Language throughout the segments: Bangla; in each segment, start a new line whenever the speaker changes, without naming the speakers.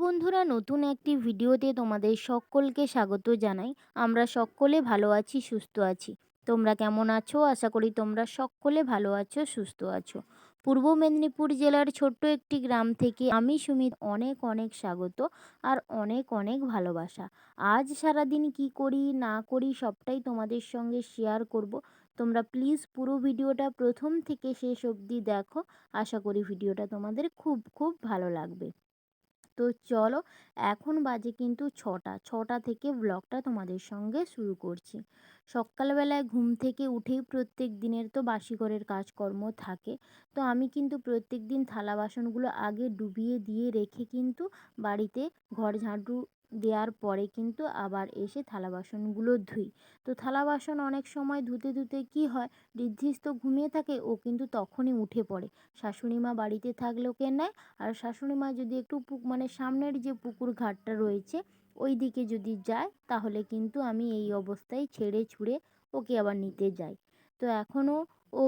বন্ধুরা, নতুন একটি ভিডিওতে তোমাদের সকলকে স্বাগত জানাই। আমরা সকলে ভালো আছি, সুস্থ আছি। তোমরা কেমন আছো? আশা করি তোমরা সকলে ভালো আছো, সুস্থ আছো। পূর্ব মেদিনীপুর জেলার ছোট্ট একটি গ্রাম থেকে আমি সুমিত অনেক অনেক স্বাগত আর অনেক অনেক ভালোবাসা। আজ সারাদিন কি করি, না করি সবটাই তোমাদের সঙ্গে শেয়ার করব। তোমরা প্লিজ পুরো ভিডিওটা প্রথম থেকে শেষ অবধি দেখো। আশা করি ভিডিওটা তোমাদের খুব খুব ভালো লাগবে। তো চলো এখন বাজে কিন্তু ছটা। ছটা থেকে ব্লগটা তোমাদের সঙ্গে শুরু করছি। সকালবেলায় ঘুম থেকে উঠেই প্রত্যেক দিনের তো বাসি ঘরের কাজকর্ম থাকে। তো আমি কিন্তু প্রত্যেক দিন থালা বাসনগুলো আগে ডুবিয়ে দিয়ে রেখে কিন্তু বাড়িতে ঘর ঝাঁটু দেওয়ার পরে কিন্তু আবার এসে থালা বাসনগুলো ধুই। তো থালা বাসন অনেক সময় ধুতে ধুতে কী হয় ঋদ্ধিস তো ঘুমিয়ে থাকে, ও কিন্তু তখনই উঠে পড়ে। শাশুড়ি মা বাড়িতে থাকলে ওকে নেয় আর শাশুড়ি মা যদি একটু পুক মানে সামনের যে পুকুর ঘাটটা রয়েছে, ওই দিকে যদি যায়, তাহলে কিন্তু আমি এই অবস্থায় ছেড়ে ছুড়ে ওকে আবার নিতে যাই। তো এখনও ও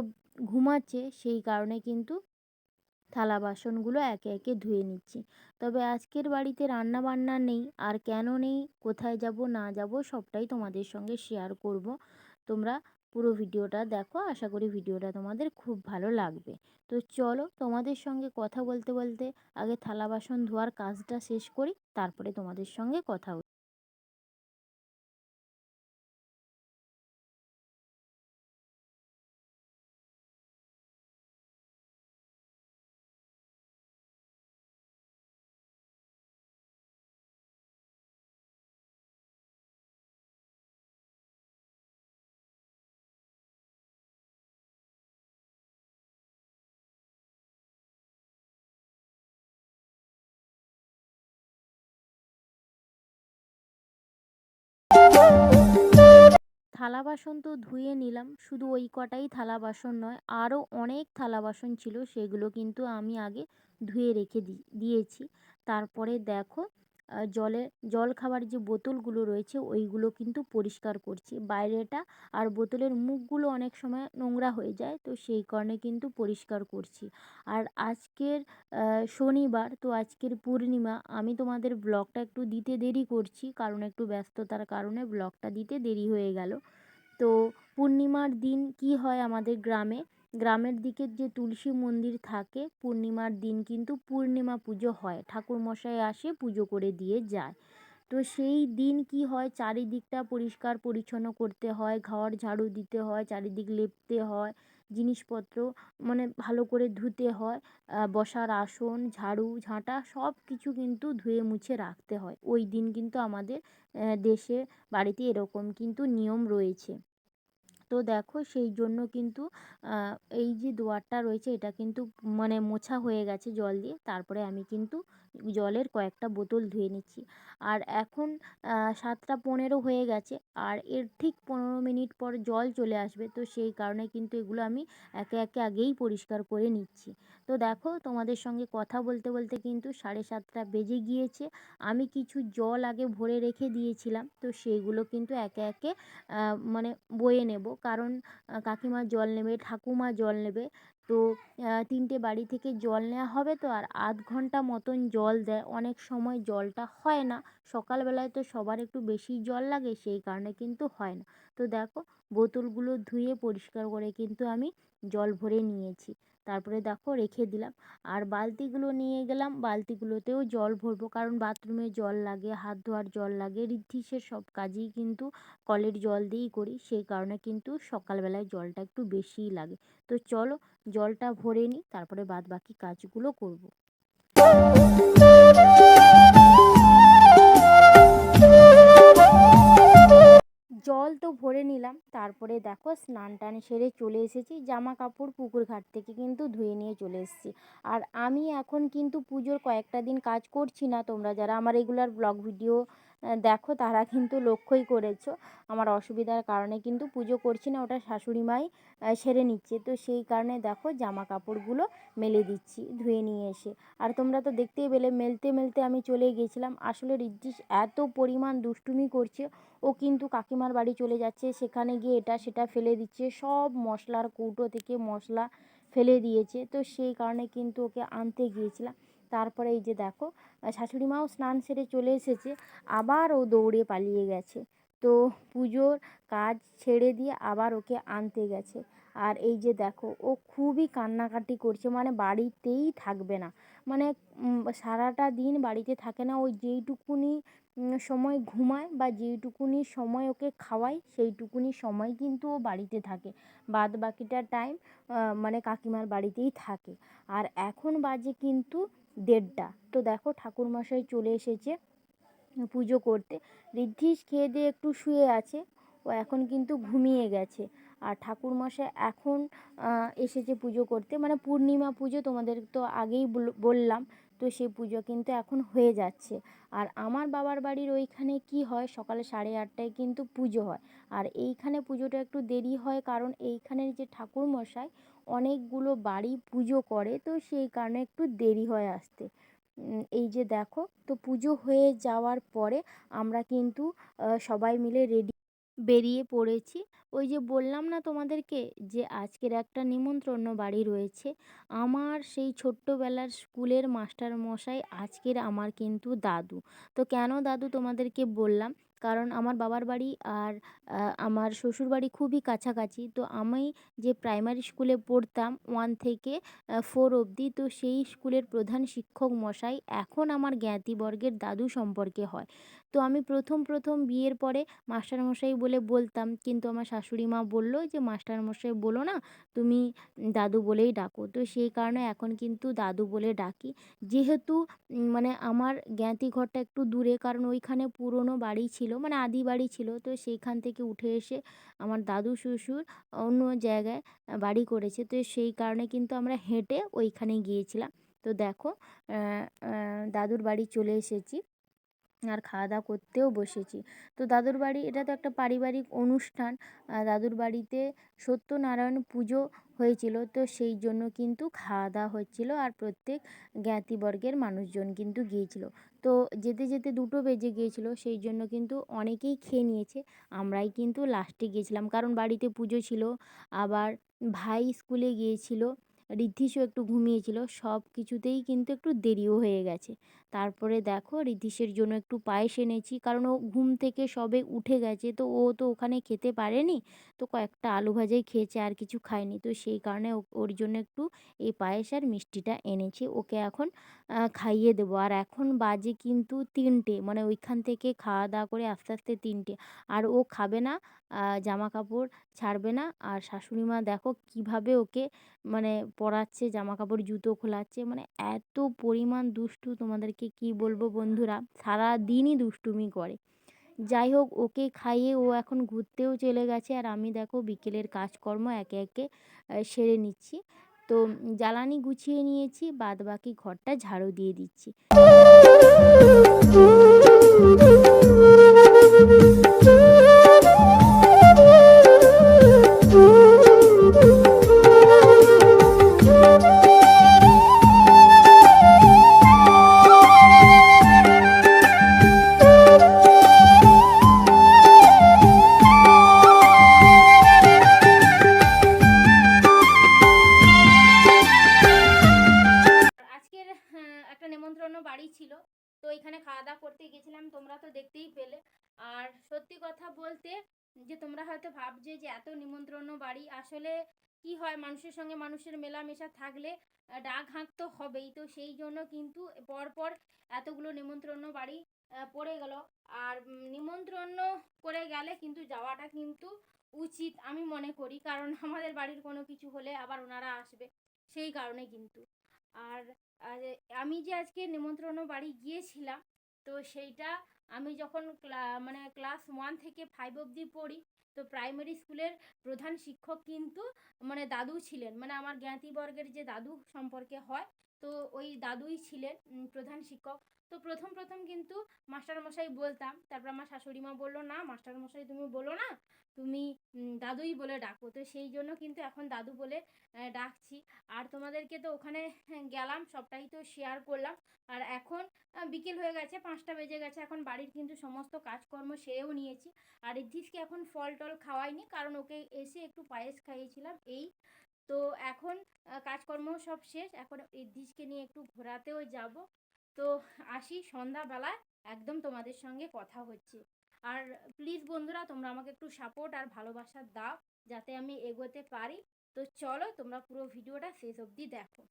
ঘুমাচ্ছে, সেই কারণে কিন্তু থালা বাসনগুলো একে একে ধুয়ে নিচ্ছি। তবে আজকের বাড়িতে রান্না বান্না নেই, আর কেন নেই, কোথায় যাব, না যাব সবটাই তোমাদের সঙ্গে শেয়ার করব। তোমরা পুরো ভিডিওটা দেখো, আশা করি ভিডিওটা তোমাদের খুব ভালো লাগবে। তো চলো তোমাদের সঙ্গে কথা বলতে বলতে আগে থালা বাসন ধোয়ার কাজটা শেষ করি, তারপরে তোমাদের সঙ্গে কথা থালা বাসন তো ধুয়ে নিলাম। শুধু ওই কটাই থালা বাসন নয় আরও অনেক থালা বাসন ছিল, সেগুলো কিন্তু আমি আগে ধুয়ে রেখে দিয়েছি। তারপরে দেখো জলে, জল খাবার যে বোতলগুলো রয়েছে, ওইগুলো কিন্তু পরিষ্কার করছি। বাইরেটা আর বোতলের মুখগুলো অনেক সময় নোংরা হয়ে যায়, তো সেই কারণে কিন্তু পরিষ্কার করছি। আর আজকের শনিবার, তো আজকের পূর্ণিমা, আমি তোমাদের ব্লগটা একটু দিতে দেরি করছি, কারণ একটু ব্যস্ততার কারণে ব্লগটা দিতে দেরি হয়ে গেল। তো পূর্ণিমার দিন কি হয় আমাদের গ্রামে? গ্রামের দিকের যে তুলসী মন্দির থাকে, পূর্ণিমার দিন কিন্তু পূর্ণিমা পুজো হয়। ঠাকুরমশাই আসে, পুজো করে দিয়ে যায়। তো সেই দিন কি হয়? চারিদিকটা পরিষ্কার পরিচ্ছন্ন করতে হয়, ঘর ঝাড়ু দিতে হয়, চারিদিক লেপতে হয়, জিনিসপত্র মানে ভালো করে ধুতে হয় বসার আসন, ঝাড়ু, ঝাঁটা সব কিছু কিন্তু ধুয়ে মুছে রাখতে হয়। ওই দিন কিন্তু আমাদের দেশে, বাড়িতে এরকম কিন্তু নিয়ম রয়েছে। তো দেখো সেই জন্য কিন্তু এই যে দুয়ারটা রয়েছে এটা কিন্তু মানে মোছা হয়ে গেছে জল দিয়ে। তারপরে আমি কিন্তু জলের কয়েকটা বোতল ধুয়ে নিচ্ছি। আর এখন সাতটা পনেরো হয়ে গেছে আর এর ঠিক পনেরো মিনিট পর জল চলে আসবে। তো সেই কারণে কিন্তু এগুলো আমি একে একে আগেই পরিষ্কার করে নিচ্ছি। তো দেখো, তোমাদের সঙ্গে কথা বলতে বলতে কিন্তু সাড়ে সাতটা বেজে গিয়েছে। আমি কিছু জল আগে ভরে রেখে দিয়েছিলাম। তো সেইগুলো কিন্তু একে একে মানে বয়ে নেব। কারণ কাকিমা জল নেবে, ঠাকুমা জল নেবে। তো তিনটে বাড়ি থেকে জল নেওয়া হবে তো, আর আধ ঘণ্টা মতন জল দেয়। অনেক সময় জলটা হয় না। সকালবেলায় তো সবার একটু বেশি জল লাগে, সেই কারণে কিন্তু হয় না। তো দেখো, বোতলগুলো ধুয়ে পরিষ্কার করে কিন্তু আমি জল ভরে নিয়েছি। তারপরে দেখো রেখে দিলাম। আর বালতিগুলো নিয়ে গেলাম, বালতিগুলোতেও জল ভরবো। কারণ বাথরুমে জল লাগে, হাত ধোয়ার জল লাগে ঋদ্ধিসের সব কাজেই কিন্তু কলের জল দিয়েই করি। সেই কারণে কিন্তু সকালবেলায় জলটা একটু বেশিই লাগে। তো চলো জলটা ভরে নিই, তারপরে বাদ বাকি কাজগুলো করব। জল তো ভরে নিলাম, তারপরে দেখো স্নান টান সেরে চলে এসেছি জামা কাপড় পুকুর ঘাট থেকে কিন্তু ধুয়ে নিয়ে চলে এসেছি। আর আমি এখন কিন্তু পুজোর কয়েকটা দিন কাজ করছি না, তোমরা যারা আমার রেগুলার ব্লগ ভিডিও দেখো তারা কিন্তু লক্ষ্যই করেছ। আমার অসুবিধার কারণে কিন্তু পুজো করছি না, ওটা শাশুড়ি মাই সেরে নিচ্ছে। তো সেই কারণে দেখো জামা কাপড়গুলো মেলে দিচ্ছি, ধুয়ে নিয়ে এসে। আর তোমরা তো দেখতেই পেলে, মেলতে মেলতে আমি চলে গিয়েছিলাম। আসলে রিদ্ধিস এত পরিমাণ দুষ্টুমি করছে, ও কিন্তু কাকিমার বাড়ি চলে যাচ্ছে, সেখানে গিয়ে এটা সেটা ফেলে দিচ্ছে, সব মশলার কৌটো থেকে মশলা ফেলে দিয়েছে। তো সেই কারণে কিন্তু ওকে আনতে গিয়েছিলাম। তারপরে এই যে দেখো শাশুড়ি মাও স্নান সেরে চলে এসেছে, আবার ও দৌড়ে পালিয়ে গেছে। তো পুজোর কাজ ছেড়ে দিয়ে আবার ওকে আনতে গেছে। আর এই যে দেখো, ও খুবই কান্নাকাটি করছে মানে বাড়িতেই থাকবে না। মানে সারাটা দিন বাড়িতে থাকে না ওই যেইটুকুনি সময় ঘুমায় বা যেইটুকুনি সময় ওকে খাওয়াই সেইটুকুনি সময় কিন্তু ও বাড়িতে থাকে। বাদ বাকিটা টাইম মানে কাকিমার বাড়িতেই থাকে। আর এখন বাজে কিন্তু দেড়টা। তো দেখো ঠাকুরমশাই চলে এসেছে পুজো করতে। ঋদ্ধিস খেয়ে দিয়ে একটু শুয়ে আছে, ও এখন কিন্তু ঘুমিয়ে গেছে। আর ঠাকুরমশাই এখন এসেছে পুজো করতে। মানে পূর্ণিমা পুজো তোমাদের তো আগেই বললাম, তো সেই পুজো কিন্তু এখন হয়ে যাচ্ছে। আর আমার বাবার বাড়ির ওইখানে কি হয়, সকালে সাড়ে আটটায় কিন্তু পুজো হয়। আর এইখানে পুজোটা একটু দেরি হয়, কারণ এইখানের যে ঠাকুরমশাই অনেকগুলো বাড়ি পুজো করে, তো সেই কারণে একটু দেরি হয় আসতে। এই যে দেখো, তো পুজো হয়ে যাওয়ার পরে আমরা কিন্তু সবাই মিলে রেডি বেরিয়ে পড়েছি। ওই যে বললাম না তোমাদেরকে যে আজকের একটা নিমন্ত্রণ বাড়ি রয়েছে। আমার সেই ছোট্টবেলার স্কুলের মাস্টার মশাই আজকের আমার কিন্তু দাদু। তো কেন দাদু তোমাদেরকে বললাম? কারণ আমার বাবার বাড়ি আর আমার শ্বশুর বাড়ি খুবই কাছাকাছি। তো আমি যে প্রাইমারি স্কুলে পড়তাম ওয়ান থেকে ফোর অবধি, তো সেই স্কুলের প্রধান শিক্ষক মশাই এখন আমার জ্ঞাতিবর্গের দাদু সম্পর্কে হয়। তো আমি প্রথম প্রথম বিয়ের পরে মাস্টারমশাই বলে বলতাম, কিন্তু আমার শাশুড়ি মা বলল যে, মাস্টারমশাই বলো না, তুমি দাদু বলেই ডাকো। তো সেই কারণে এখন কিন্তু দাদু বলে ডাকি। যেহেতু মানে আমার জ্ঞাতি ঘরটা একটু দূরে, কারণ ওইখানে পুরনো বাড়ি ছিল মানে আদি বাড়ি ছিল, তো সেইখান থেকে উঠে এসে আমার দাদু শ্বশুর অন্য জায়গায় বাড়ি করেছে, তো সেই কারণে কিন্তু আমরা হেঁটে ওইখানে গিয়েছিলাম। তো দেখো দাদুর বাড়ি চলে এসেছি। আর খাওয়া দাওয়া করতেও বসেছি। তো দাদুর বাড়ি, এটা তো একটা পারিবারিক অনুষ্ঠান দাদুর বাড়িতে সত্যনারায়ণ পুজো হয়েছিল, তো সেই জন্য কিন্তু খাওয়া দাওয়া হচ্ছিল আর প্রত্যেক জ্ঞাতিবর্গের মানুষজন কিন্তু গিয়েছিল। তো যেতে যেতে দুটো বেজে গিয়েছিল, সেই জন্য কিন্তু অনেকেই খেয়ে নিয়েছে, আমরাই কিন্তু লাস্টে গিয়েছিলাম। কারণ বাড়িতে পুজো ছিল, আবার ভাই স্কুলে গিয়েছিল, ঋদ্ধিষও একটু ঘুমিয়েছিল সব কিছুতেই কিন্তু একটু দেরিও হয়ে গেছে। তারপরে দেখো ঋদ্ধিষের জন্য একটু পায়েস এনেছি, কারণ ও ঘুম থেকে সবে উঠে গেছে, তো ও তো ওখানে খেতে পারেনি, তো কয়েকটা আলু ভাজাই খেয়েছে, আর কিছু খায়নি, তো সেই কারণে ওর জন্য একটু এই পায়েস আর মিষ্টিটা এনেছি, ওকে এখন খাইয়ে দেবো, আর এখন বাজে কিন্তু তিনটে মানে ওইখান থেকে খাওয়া দাওয়া করে আস্তে আস্তে তিনটে, আর ও খাবে না জামা কাপড় ছাড়বে না, আর শাশুড়ি মা দেখো কীভাবে ওকে মানে পরাচ্ছে জামা কাপড় জুতো খোলাচ্ছে মানে এত পরিমাণ দুষ্টু তোমাদেরকে কি বলব বন্ধুরা? সারা দিনই দুষ্টুমি করে। যাই হোক, ওকে খাইয়ে ও এখন ঘুরতেও চলে গেছে আর আমি দেখো বিকেলের কাজকর্ম একে একে সেরে নিচ্ছি। তো জ্বালানি গুছিয়ে নিয়েছি বাদ বাকি ঘরটা ঝাড়ু দিয়ে দিচ্ছি। যে তোমরা হয়তো ভাবছে যে এত নিমন্ত্রণ বাড়ি, আসলে কি হয়, মানুষের সঙ্গে মানুষের মেলামেশা থাকলে ডাক হাঁক তো হবেই। তো সেই জন্য কিন্তু পরপর এতগুলো নিমন্ত্রণ বাড়ি পড়ে গেল। আর নিমন্ত্রণ করে গেলে কিন্তু যাওয়াটা কিন্তু উচিত আমি মনে করি। কারণ আমাদের বাড়ির কোনো কিছু হলে আবার ওনারা আসবে, সেই কারণে কিন্তু। আর আমি যে আজকে নিমন্ত্রণ বাড়ি গিয়েছিলাম, তো সেইটা আমি যখন মানে ক্লাস ওয়ান থেকে ফাইভ অবধি পড়ি, তো প্রাইমারি স্কুলের প্রধান শিক্ষক কিন্তু মানে দাদু ছিলেন মানে আমার জ্ঞাতিবর্গের যে দাদু সম্পর্কে হয়, তো ওই দাদুই ছিলেন প্রধান শিক্ষক। তো প্রথম প্রথম কিন্তু মাস্টারমশাই বলতাম, তারপর আমার শাশুড়ি মা বলল, না মাস্টারমশাই তুমি বলো না, তুমি দাদুই বলে ডাকো। তো সেই জন্য কিন্তু এখন দাদু বলে ডাকছি। আর তোমাদেরকে তো ওখানে গেলাম, সবটাই তো শেয়ার করলাম। আর এখন বিকেল হয়ে গেছে, পাঁচটা বেজে গেছে, এখন বাড়ির কিন্তু সমস্ত কাজকর্ম সেরেও নিয়েছি। আর রিদ্ধিসকে এখন ফল টল খাওয়াইনি, কারণ ওকে এসে একটু পায়েস খাইয়েছিলাম, এই। তো এখন কাজকর্ম সব শেষ, এখন ইদ্দিশকে নিয়ে একটু ঘোরাতেও যাব। তো আসি সন্ধ্যাবেলায়, একদম তোমাদের সঙ্গে কথা হচ্ছে। আর প্লিজ বন্ধুরা, তোমরা আমাকে একটু সাপোর্ট আর ভালোবাসা দাও, যাতে আমি এগোতে পারি। তো চলো, তোমরা পুরো ভিডিওটা শেষ অবধি দেখো।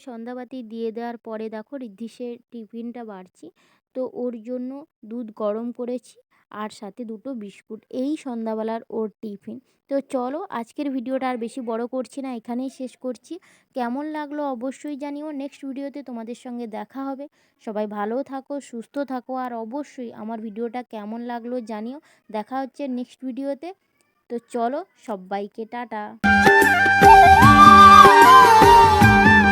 সন্ধ্যাবাতি দিয়ে দেওয়ার পরে দেখো ঋদ্ধিসের টিফিনটা বাড়ছি। তো ওর জন্য দুধ গরম করেছি। আর সাথে দুটো বিস্কুট, এই সন্ধ্যাবেলার ওর টিফিন। তো চলো, আজকের ভিডিওটা আর বেশি বড় করছি না, এখানেই শেষ করছি। কেমন লাগল অবশ্যই জানিও নেক্সট ভিডিওতে তোমাদের সঙ্গে দেখা হবে। সবাই ভালো থাকো, সুস্থ থাকো, আর অবশ্যই আমার ভিডিওটা কেমন লাগল জানিও, দেখা হচ্ছে নেক্সট ভিডিওতে তো চলো, সবাইকে টাটা।